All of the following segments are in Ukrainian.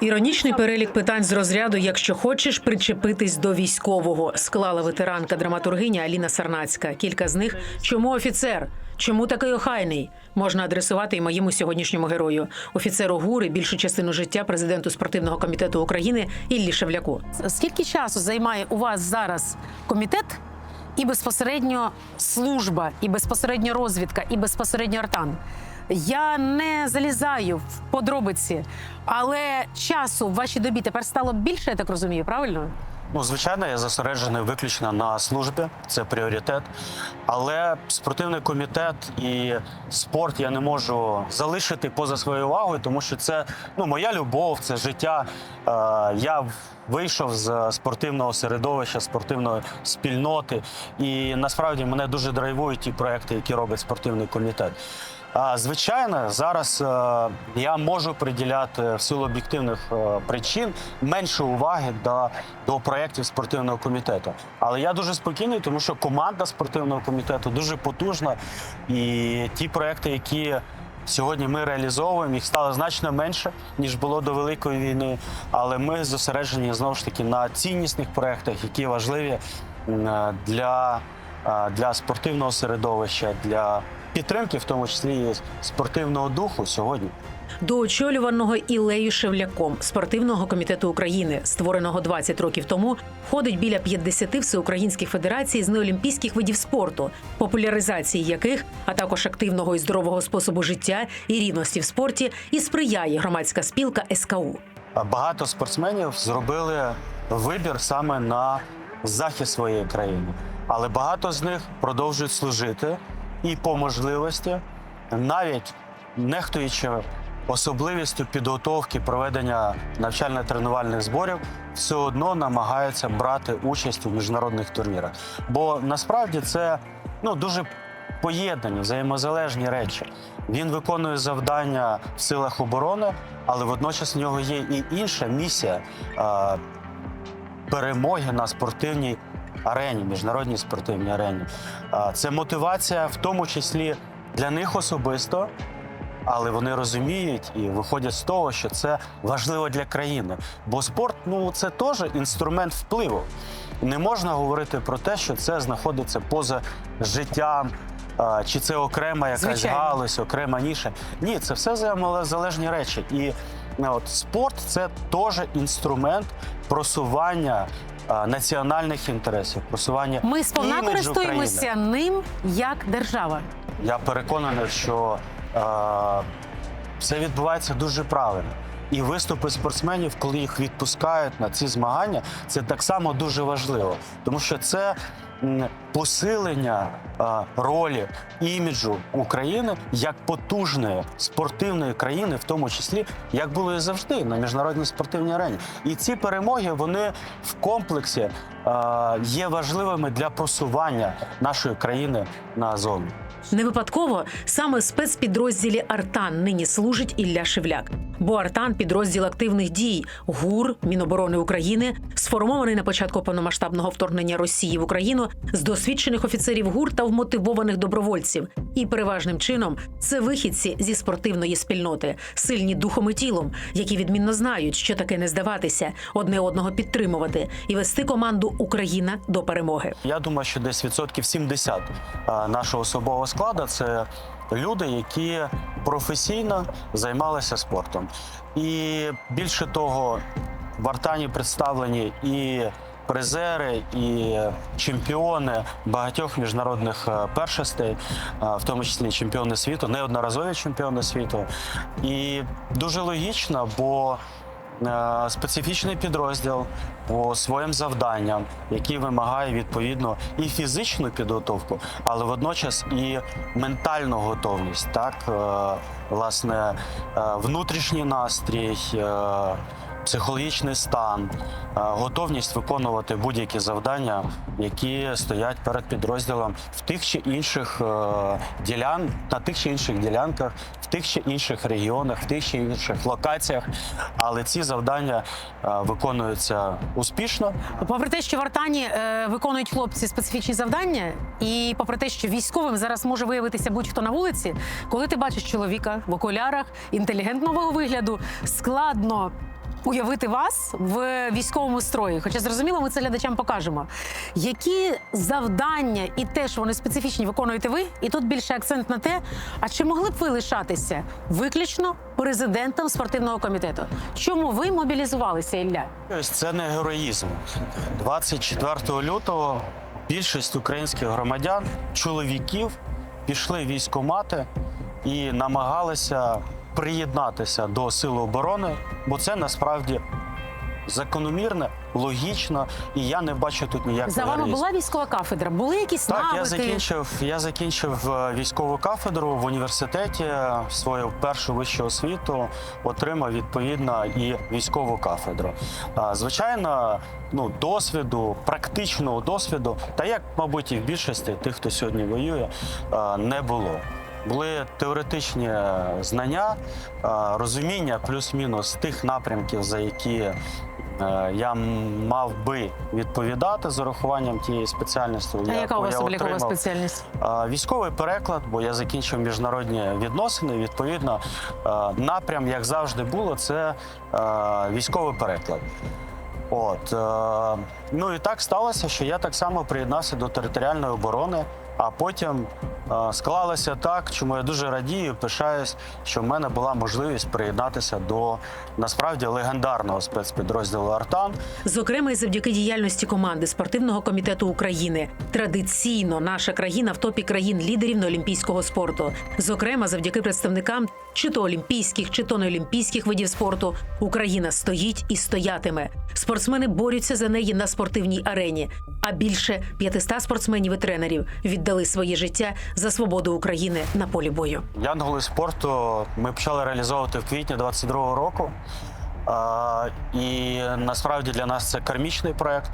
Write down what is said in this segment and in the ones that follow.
Іронічний перелік питань з розряду Якщо хочеш причепитись до військового, склала ветеранка драматургиня Аліна Сарнацька. Кілька з них чому офіцер? Чому такий охайний? Можна адресувати і моєму сьогоднішньому герою, офіцеру ГУРи, більшу частину життя президенту спортивного комітету України Іллі Шевляку. Скільки часу займає у вас зараз комітет і безпосередньо служба, і безпосередньо розвідка, і безпосередньо артан? Я не залізаю в подробиці, але часу в вашій добі тепер стало більше, я так розумію, правильно? Ну, звичайно, я зосереджений виключно на службі, це пріоритет. Але спортивний комітет і спорт я не можу залишити поза своєю увагою, тому що це ну, моя любов, це життя. Е, я вийшов з спортивного середовища, спортивної спільноти. І насправді мене дуже драйвують ті проекти, які робить спортивний комітет. Звичайно, зараз е, я можу приділяти в силу об'єктивних е, причин менше уваги до, до проєктів спортивного комітету. Але я дуже спокійний, тому що команда спортивного комітету дуже потужна. І ті проекти, які сьогодні ми реалізовуємо, їх стало значно менше, ніж було до Великої війни. Але ми зосереджені знову ж таки на ціннісних проєктах, які важливі е, для, для спортивного середовища, для підтримки, в тому числі і спортивного духу сьогодні. До очолюваного Ілею Шевляком спортивного комітету України, створеного 20 років тому, входить біля 50 всеукраїнських федерацій з неолімпійських видів спорту, популяризації яких, а також активного і здорового способу життя і рівності в спорті, і сприяє громадська спілка СКУ. Багато спортсменів зробили вибір саме на захист своєї країни, але багато з них продовжують служити і по можливості, навіть нехтуючи особливістю підготовки проведення навчально-тренувальних зборів, все одно намагаються брати участь у міжнародних турнірах. Бо насправді це ну дуже поєднані, взаємозалежні речі. Він виконує завдання в силах оборони, але водночас в нього є і інша місія перемоги на спортивній арені, міжнародній спортивній арені. Це мотивація, в тому числі для них особисто. Але вони розуміють і виходять з того, що це важливо для країни. Бо спорт ну це теж інструмент впливу. Не можна говорити про те, що це знаходиться поза життям, чи це окрема якась Звичайно. галузь, окрема ніша. Ні, це все взаємозалежні речі. І ну, от, спорт це теж інструмент просування національних інтересів, просування Ми сповна іміджу користуємося України. ним як держава. Я переконаний, що е, все відбувається дуже правильно. І виступи спортсменів, коли їх відпускають на ці змагання, це так само дуже важливо, тому що це посилення е, ролі іміджу України як потужної спортивної країни, в тому числі як було і завжди на міжнародній спортивній арені. І ці перемоги вони в комплексі е, є важливими для просування нашої країни на зону. Не випадково саме спецпідрозділі Артан нині служить Ілля Шевляк. Бо Артан підрозділ активних дій ГУР Міноборони України, сформований на початку повномасштабного вторгнення Росії в Україну з досвідчених офіцерів ГУР та вмотивованих добровольців. І переважним чином це вихідці зі спортивної спільноти, сильні духом і тілом, які відмінно знають, що таке не здаватися, одне одного підтримувати і вести команду Україна до перемоги. Я думаю, що десь відсотків 70 нашого особового складу це люди, які професійно займалися спортом. І більше того, в Артані представлені і призери, і чемпіони багатьох міжнародних е, першостей, в тому числі чемпіони світу, неодноразові чемпіони світу. І дуже логічно, бо е, специфічний підрозділ по своїм завданням, який вимагає відповідно і фізичну підготовку, але водночас і ментальну готовність, так е, власне, е, внутрішній настрій. Психологічний стан, е, готовність виконувати будь-які завдання, які стоять перед підрозділом в тих чи інших е, ділян, на тих чи інших ділянках, в тих чи інших регіонах, в тих чи інших локаціях. Але ці завдання е, виконуються успішно. Попри те, що в Артані виконують хлопці специфічні завдання, і попри те, що військовим зараз може виявитися будь-хто на вулиці, коли ти бачиш чоловіка в окулярах інтелігентного вигляду, складно уявити вас в військовому строї. Хоча зрозуміло, ми це глядачам покажемо. Які завдання і теж вони специфічні виконуєте ви? І тут більше акцент на те, а чи могли б ви лишатися виключно президентом спортивного комітету? Чому ви мобілізувалися, Ілля? Це не героїзм. 24 лютого більшість українських громадян, чоловіків, пішли в військкомати і намагалися приєднатися до Сил оборони, бо це насправді закономірне, логічно, і я не бачу тут ніякого За вами була військова кафедра? Були якісь Так, навики? я закінчив. Я закінчив е, військову кафедру в університеті. е, Свою першу вищу освіту отримав відповідно і військову кафедру. А, Звичайно, ну досвіду, практичного досвіду, та як, мабуть, і в більшості тих, хто сьогодні воює, е, не було. Були теоретичні е, знання, е, розуміння плюс-мінус тих напрямків, за які е, я мав би відповідати з урахуванням тієї спеціальності. А яка у вас облікова спеціальність? Військовий переклад, бо я закінчив міжнародні відносини. Відповідно, напрям, як завжди було, це військовий переклад. От ну і так сталося, що я так само приєднався до територіальної оборони. А потім склалося так, чому я дуже радію, пишаюсь, що в мене була можливість приєднатися до насправді легендарного спецпідрозділу Артан. Зокрема, і завдяки діяльності команди спортивного комітету України традиційно наша країна в топі країн лідерів неолімпійського спорту. Зокрема, завдяки представникам чи то олімпійських, чи то неолімпійських видів спорту, Україна стоїть і стоятиме. Спортсмени борються за неї на спортивній арені. А більше 500 спортсменів і тренерів віддали своє життя за свободу України на полі бою. Янголи спорту ми почали реалізовувати в квітні 22-го року. І насправді для нас це кармічний проект.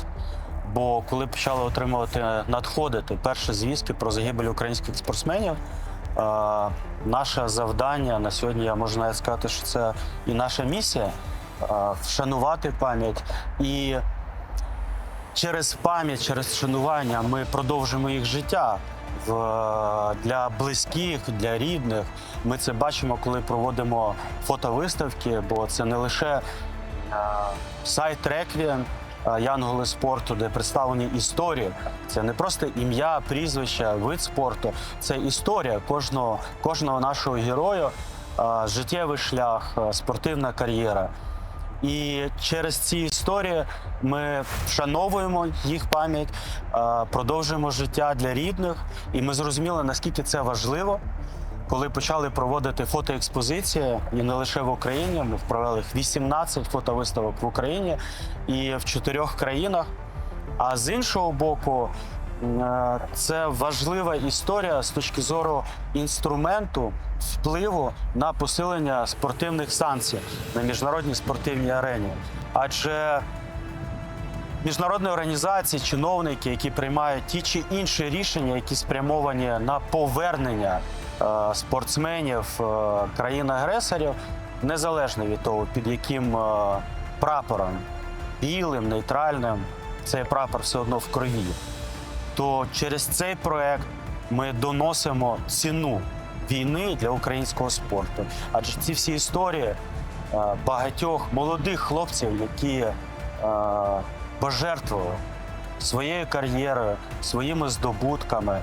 Бо коли почали отримувати надходити перші звістки про загибель українських спортсменів, наше завдання на сьогодні, я можу навіть сказати, що це і наша місія вшанувати пам'ять і через пам'ять, через вшанування ми продовжимо їх життя для близьких, для рідних. Ми це бачимо, коли проводимо фотовиставки, бо це не лише е, сайт Реквієм. Янголи спорту, де представлені історії. Це не просто ім'я, прізвище, вид спорту. Це історія кожного, кожного нашого героя, е, життєвий шлях, е, спортивна кар'єра. І через ці історії ми вшановуємо їх пам'ять, продовжуємо життя для рідних. І ми зрозуміли, наскільки це важливо. Коли почали проводити фотоекспозиції, і не лише в Україні, ми провели їх 18 фотовиставок в Україні і в чотирьох країнах. А з іншого боку, це важлива історія з точки зору інструменту впливу на посилення спортивних санкцій на міжнародній спортивній арені. Адже міжнародні організації, чиновники, які приймають ті чи інші рішення, які спрямовані на повернення е, спортсменів е, країн-агресорів, незалежно від того, під яким е, прапором, білим, нейтральним, цей прапор все одно в крові, то через цей проект ми доносимо ціну війни для українського спорту. Адже ці всі історії е, багатьох молодих хлопців, які е, пожертвували своєю кар'єрою, своїми здобутками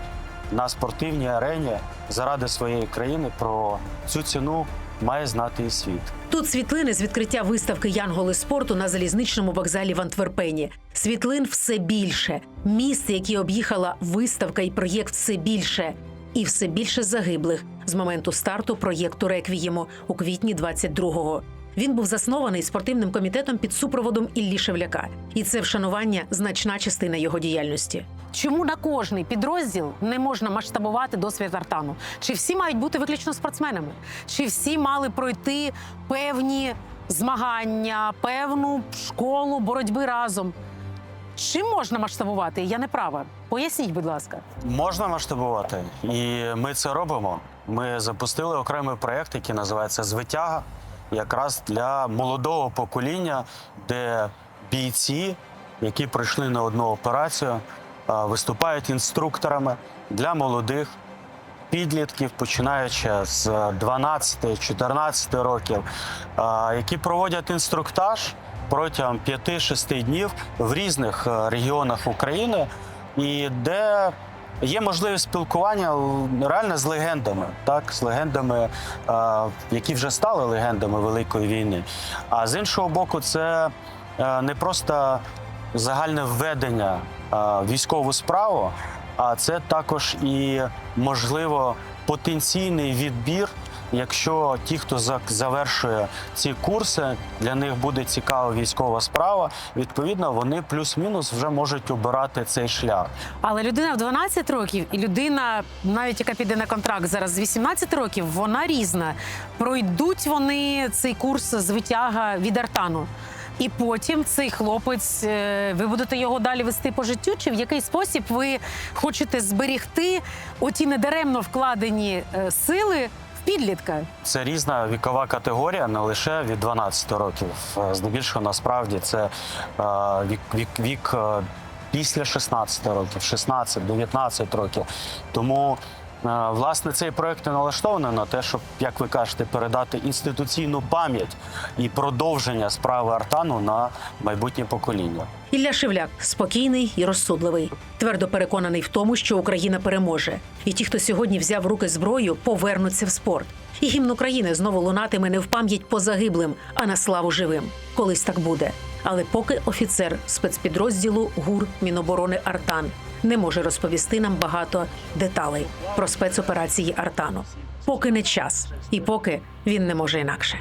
на спортивній арені заради своєї країни, про цю ціну має знати і світ. Тут світлини з відкриття виставки Янголи спорту на залізничному вокзалі в Антверпені. Світлин все більше. Місць, які об'їхала виставка і проєкт все більше. І все більше загиблих з моменту старту проєкту Реквієму у квітні 22-го. Він був заснований спортивним комітетом під супроводом Іллі Шевляка, і це вшанування значна частина його діяльності. Чому на кожний підрозділ не можна масштабувати досвід артану? Чи всі мають бути виключно спортсменами? Чи всі мали пройти певні змагання, певну школу боротьби разом? Чим можна масштабувати? Я не права. Поясніть, будь ласка. Можна масштабувати, і ми це робимо. Ми запустили окремий проєкт, який називається Звитяга, якраз для молодого покоління, де бійці, які пройшли не одну операцію, виступають інструкторами для молодих підлітків, починаючи з 12-14 років, е, які проводять інструктаж протягом 5-6 днів в різних е, регіонах України, і де є можливість спілкування реально з легендами, так, з легендами, е, які вже стали легендами Великої війни. А з іншого боку, це е, не просто загальне введення е, військову справу, а це також і можливо потенційний відбір. Якщо ті, хто завершує ці курси, для них буде цікава військова справа, відповідно, вони плюс-мінус вже можуть обирати цей шлях. Але людина в 12 років і людина, навіть яка піде на контракт зараз з 18 років, вона різна. Пройдуть вони цей курс з витяга від артану. І потім цей хлопець, е, ви будете його далі вести по життю, чи в який спосіб ви хочете зберігти оті недаремно вкладені е, сили в підлітка? Це різна вікова категорія, не лише від 12 років. Е, Здебільшого насправді це вік, вік, вік після 16 років, 16-19 років. Тому власне цей проект налаштований на те, щоб, як ви кажете, передати інституційну пам'ять і продовження справи Артану на майбутнє покоління. Ілля Шевляк спокійний і розсудливий, твердо переконаний в тому, що Україна переможе. І ті, хто сьогодні взяв руки зброю, повернуться в спорт. І гімн України знову лунатиме не в пам'ять позагиблим, а на славу живим. Колись так буде. Але поки офіцер спецпідрозділу ГУР Міноборони Артан не може розповісти нам багато деталей про спецоперації Артану. Поки не час, і поки він не може інакше.